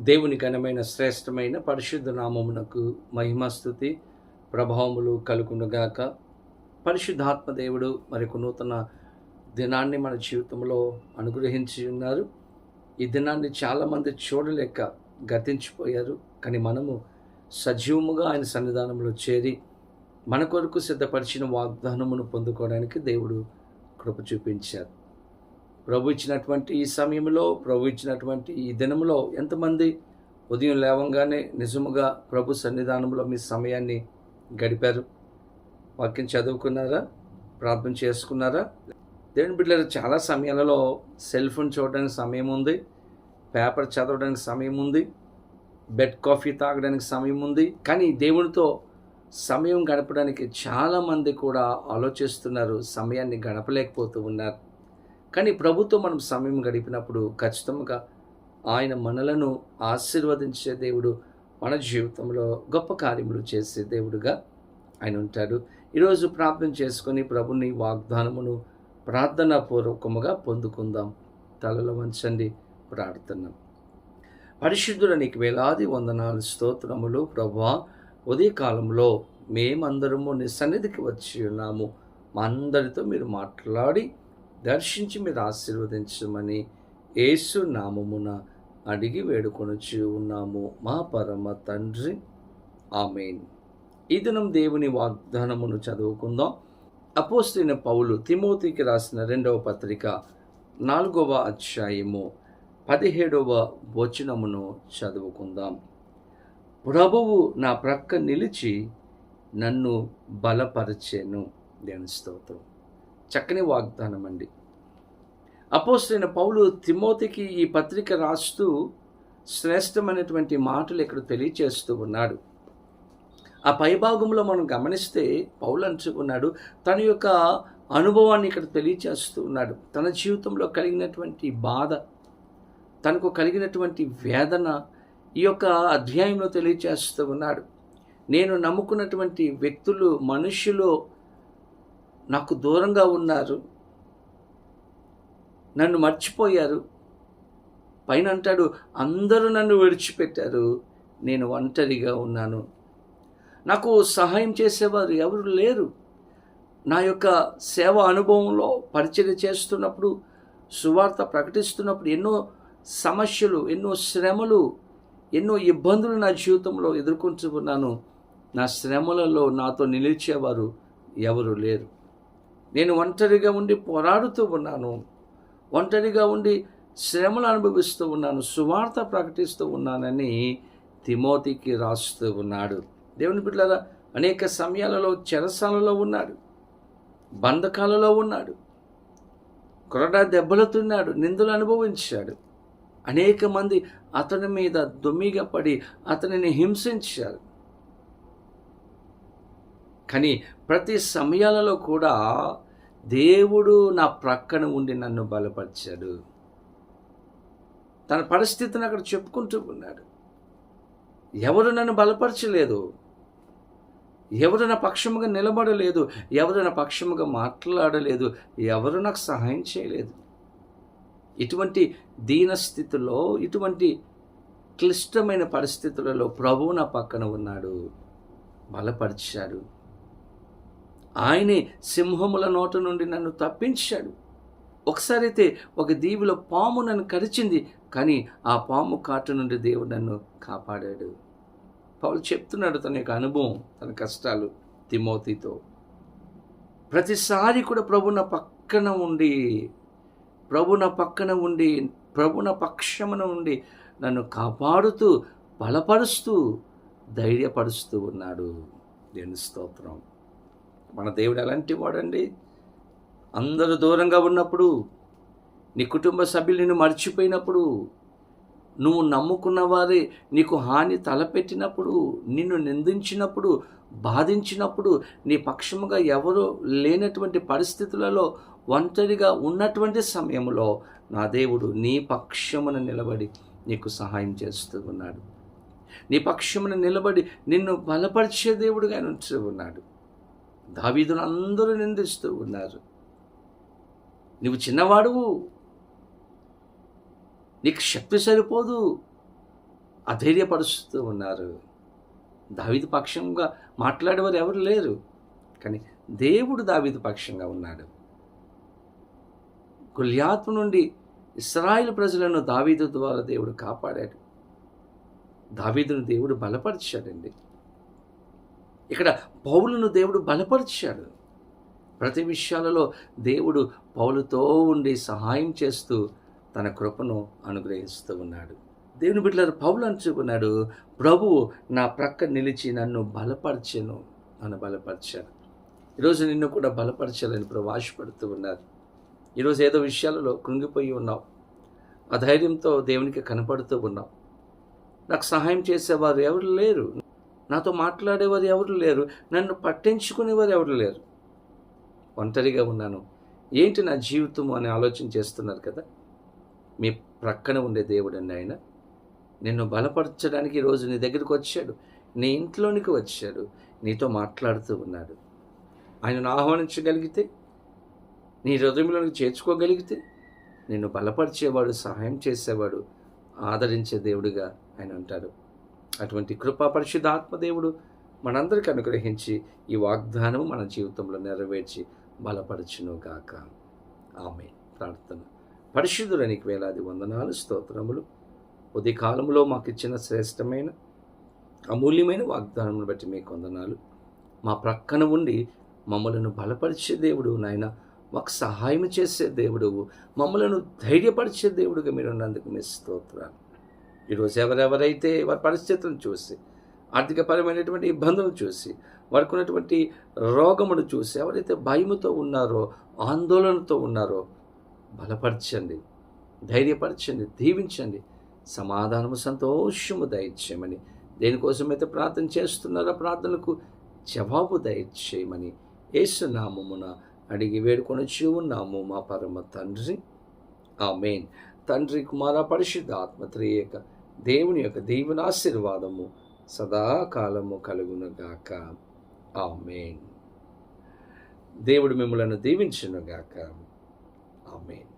దేవుని ఘనమైన శ్రేష్టమైన పరిశుద్ధ నామమునకు మహిమస్థుతి ప్రభావములు కలుగునుగాక. పరిశుద్ధాత్మ దేవుడు మరొక నూతన దినాన్ని మన జీవితంలో అనుగ్రహించి ఉన్నారు. ఈ దినాన్ని చాలామంది చూడలేక గతించిపోయారు. కానీ మనము సజీవముగా ఆయన సన్నిధానంలో చేరి మన కొరకు సిద్ధపరిచిన వాగ్దానమును పొందుకోవడానికి దేవుడు కృప చూపించారు. ప్రభు ఇచ్చినటువంటి ఈ సమయంలో ప్రభు ఇచ్చినటువంటి ఈ దినములో ఎంతమంది ఉదయం లేవంగానే నిజముగా ప్రభు సన్నిధానంలో మీ సమయాన్ని గడిపారు? వాక్యం చదువుకున్నారా? ప్రార్థన చేసుకున్నారా? దేవుని బిడ్డలు చాలా సమయాలలో సెల్ ఫోన్ చూడడానికి సమయం ఉంది. పేపర్ చదవడానికి సమయం ఉంది. బెడ్ కాఫీ తాగడానికి సమయం ఉంది. కానీ దేవునితో సమయం గడపడానికి చాలామంది కూడా ఆలోచిస్తున్నారు. సమయాన్ని గడపలేకపోతూ ఉన్నారు. కానీ ప్రభుత్వం మనం సమయం గడిపినప్పుడు ఖచ్చితంగా ఆయన మనలను ఆశీర్వదించే దేవుడు మన జీవితంలో గొప్ప కార్యములు చేసే దేవుడుగా ఆయన ఉంటాడు. ఈరోజు ప్రార్థన చేసుకొని ప్రభుని వాగ్దానమును ప్రార్థనా పూర్వకముగా పొందుకుందాం. తలలో వంచండి ప్రార్థన పరిశుద్ధుల నీకు వేలాది వందనాలు స్తోత్రములు ప్రభా. ఉదయకాలంలో మేమందరము నీ సన్నిధికి వచ్చి ఉన్నాము. మా అందరితో మీరు మాట్లాడి దర్శించి మీరు ఆశీర్వదించమని యేసు నామమున అడిగి వేడుకొనొచ్చి ఉన్నాము. మా పరమ తండ్రి. ఆమెన్. ఈ దినం దేవుని వాగ్దానమును చదువుకుందాం. అపోస్తున్న పౌలు తిమోతికి రాసిన రెండవ పత్రిక నాలుగవ అధ్యాయము పదిహేడవ వచనమును చదువుకుందాం. ప్రభువు నా ప్రక్క నిలిచి నన్ను బలపరిచేను. దేని స్తోత్రం. చక్కని వాగ్దానం అండి అపోస్తున్న పౌలు తిమోతికి ఈ పత్రిక రాస్తూ శ్రేష్టమైనటువంటి మాటలు ఇక్కడ తెలియచేస్తూ ఉన్నాడు. ఆ పైభాగంలో మనం గమనిస్తే పౌలు అంచుకున్నాడు తన యొక్క అనుభవాన్ని ఇక్కడ తెలియచేస్తూ ఉన్నాడు. తన జీవితంలో కలిగినటువంటి బాధ తనకు కలిగినటువంటి వేదన ఈ యొక్క అధ్యాయంలో తెలియచేస్తూ ఉన్నాడు. నేను నమ్ముకున్నటువంటి వ్యక్తులు మనుషులు నాకు దూరంగా ఉన్నారు. నన్ను మర్చిపోయారు. పైన అంటాడు అందరూ నన్ను విడిచిపెట్టారు. నేను ఒంటరిగా ఉన్నాను. నాకు సహాయం చేసేవారు ఎవరు లేరు. నా యొక్క సేవ అనుభవంలో పరిచయం చేస్తున్నప్పుడు సువార్త ప్రకటిస్తున్నప్పుడు ఎన్నో సమస్యలు ఎన్నో శ్రమలు ఎన్నో ఇబ్బందులు నా జీవితంలో ఎదుర్కొంటున్నాను నా శ్రమలలో నాతో నిలిచేవారు ఎవరు లేరు. నేను ఒంటరిగా ఉండి పోరాడుతూ ఉన్నాను. ఒంటరిగా ఉండి శ్రమలు అనుభవిస్తూ ఉన్నాను. సువార్త ప్రకటిస్తూ ఉన్నానని తిమోతికి రాస్తూ ఉన్నాడు. దేవుని బిడ్డలారా అనేక సమయాలలో చెరసాలలో ఉన్నాడు. బంధకాలలో ఉన్నాడు. కొరడా దెబ్బలుతున్నాడు నిందులు అనుభవించాడు. అనేక మంది అతని మీద దొమ్మిగా పడి అతనిని హింసించారు. కానీ ప్రతి సమయాలలో కూడా దేవుడు నా ప్రక్కన ఉండి నన్ను బలపరిచాడు. తన పరిస్థితిని అక్కడ చెప్పుకుంటూ ఉన్నాడు. ఎవరు నన్ను బలపరచలేదు? ఎవరు నా పక్షముగా నిలబడలేదు? ఎవరు నా పక్షముగా మాట్లాడలేదు? ఎవరు నాకు సహాయం చేయలేదు? ఇటువంటి దీనస్థితిలో ఇటువంటి క్లిష్టమైన పరిస్థితులలో ప్రభువు నా పక్కన ఉన్నాడు. బలపరిచాడు. ఆయనే సింహముల నోట నుండి నన్ను తప్పించాడు. ఒకసారి అయితే ఒక దీవిలో పాము నన్ను కరిచింది కానీ ఆ పాము కాటు నుండి దేవుడు నన్ను కాపాడాడు. పౌలు చెప్తున్నాడు తన యొక్క అనుభవం తన కష్టాలు తిమోతితో. ప్రతిసారి కూడా ప్రభు నా పక్కన ఉండి ప్రభు నా పక్కన ఉండి ప్రభు నా పక్షమున ఉండి నన్ను కాపాడుతూ బలపరుస్తూ ధైర్యపరుస్తూ ఉన్నాడు. నేను స్తోత్రం. మన దేవుడు ఎలాంటి వాడండి? అందరూ దూరంగా ఉన్నప్పుడు నీ కుటుంబ సభ్యులు నిన్ను మర్చిపోయినప్పుడు నువ్వు నమ్ముకున్న వారే నీకు హాని తలపెట్టినప్పుడు నిన్ను నిందించినప్పుడు బాధించినప్పుడు నీ పక్షముగా ఎవరు లేనటువంటి పరిస్థితులలో ఒంటరిగా ఉన్నటువంటి సమయంలో నా దేవుడు నీ పక్షమున నిలబడి నీకు సహాయం చేస్తూ ఉన్నాడు. నీ పక్షమున నిలబడి నిన్ను బలపరిచే దేవుడుగా ఉంటూ ఉన్నాడు. దావీదును అందరూ నిందిస్తూ ఉన్నారు. నువ్వు చిన్నవాడువు. నీకు శక్తి సరిపోదు. అధైర్యపరుస్తూ ఉన్నారు. దావీదు పక్షంగా మాట్లాడేవారు ఎవరు లేరు. కానీ దేవుడు దావీదు పక్షంగా ఉన్నాడు. గుల్యాత్ నుండి ఇస్రాయిల్ ప్రజలను దావీదు ద్వారా దేవుడు కాపాడాడు. దావీదును దేవుడు బలపరిచాడండి. ఇక్కడ పౌలును దేవుడు బలపరిచాడు. ప్రతి విషయాలలో దేవుడు పౌలుతో ఉండి సహాయం చేస్తూ తన కృపను అనుగ్రహిస్తూ ఉన్నాడు. దేవుని బిడ్డలారు పౌలు అంచుకున్నాడు ప్రభువు నా ప్రక్క నిలిచి నన్ను బలపరచను నన్ను బలపరిచాడు. ఈరోజు నిన్ను కూడా బలపరచాలని ప్రభు ఆశపడుతూ ఉన్నారు. ఈరోజు ఏదో విషయాలలో కృంగిపోయి ఉన్నావు. అధైర్యంతో దేవునికి కనపడుతూ ఉన్నావు. నాకు సహాయం చేసేవారు ఎవరు లేరు. నాతో మాట్లాడేవారు ఎవరు లేరు. నన్ను పట్టించుకునేవారు ఎవరు లేరు. ఒంటరిగా ఉన్నాను. ఏంటి నా జీవితం అని ఆలోచన చేస్తున్నారు కదా? మీ ప్రక్కన ఉండే దేవుడు అండి ఆయన. నిన్ను బలపరచడానికి ఈరోజు నీ దగ్గరికి వచ్చాడు. నీ ఇంట్లోనికి వచ్చాడు. నీతో మాట్లాడుతూ ఉన్నాడు. ఆయనను ఆహ్వానించగలిగితే నీ హృదయంలోనికి చేర్చుకోగలిగితే నిన్ను బలపరిచేవాడు సహాయం చేసేవాడు ఆదరించే దేవుడిగా ఆయన ఉంటాడు. అటువంటి కృపా పరిశుద్ధ ఆత్మదేవుడు మనందరికి అనుగ్రహించి ఈ వాగ్దానం మన జీవితంలో నెరవేర్చి బలపరచును గాక ఆమె ప్రార్థన. పరిశుద్ధుడానికి వేలాది వందనాలు స్తోత్రములు. ఉదయ కాలంలో మాకు ఇచ్చిన శ్రేష్టమైన అమూల్యమైన వాగ్దానమును బట్టి మీకు వందనాలు. మా ప్రక్కన ఉండి మమ్మలను బలపరిచే దేవుడు నాయన మాకు సహాయం చేసే దేవుడు మమ్మలను ధైర్యపరిచే దేవుడుగా మీరు ఉన్నందుకు మీ స్తోత్రాలు. ఈరోజు ఎవరెవరైతే వారి పరిస్థితులను చూసి ఆర్థికపరమైనటువంటి ఇబ్బందులను చూసి వారికి ఉన్నటువంటి రోగమును చూసి ఎవరైతే భయముతో ఉన్నారో ఆందోళనతో ఉన్నారో బలపరచండి ధైర్యపరచండి దీవించండి సమాధానము సంతోషము దయచేయమని దేనికోసమైతే ప్రార్థన చేస్తున్నారో ప్రార్థనలకు జవాబు దయచేయమని ఏసునామమున అడిగి వేడుకొని ఉన్నాము మా పరమ తండ్రి. ఆమెన్. తండ్రి కుమార పరిశుద్ధ ఆత్మ త్రియేక దేవుని యొక్క దేవుని ఆశీర్వాదము సదాకాలము కలుగునుగాక. ఆమెన్. దేవుడు మిమ్మలను దీవించునుగాక. ఆమెన్.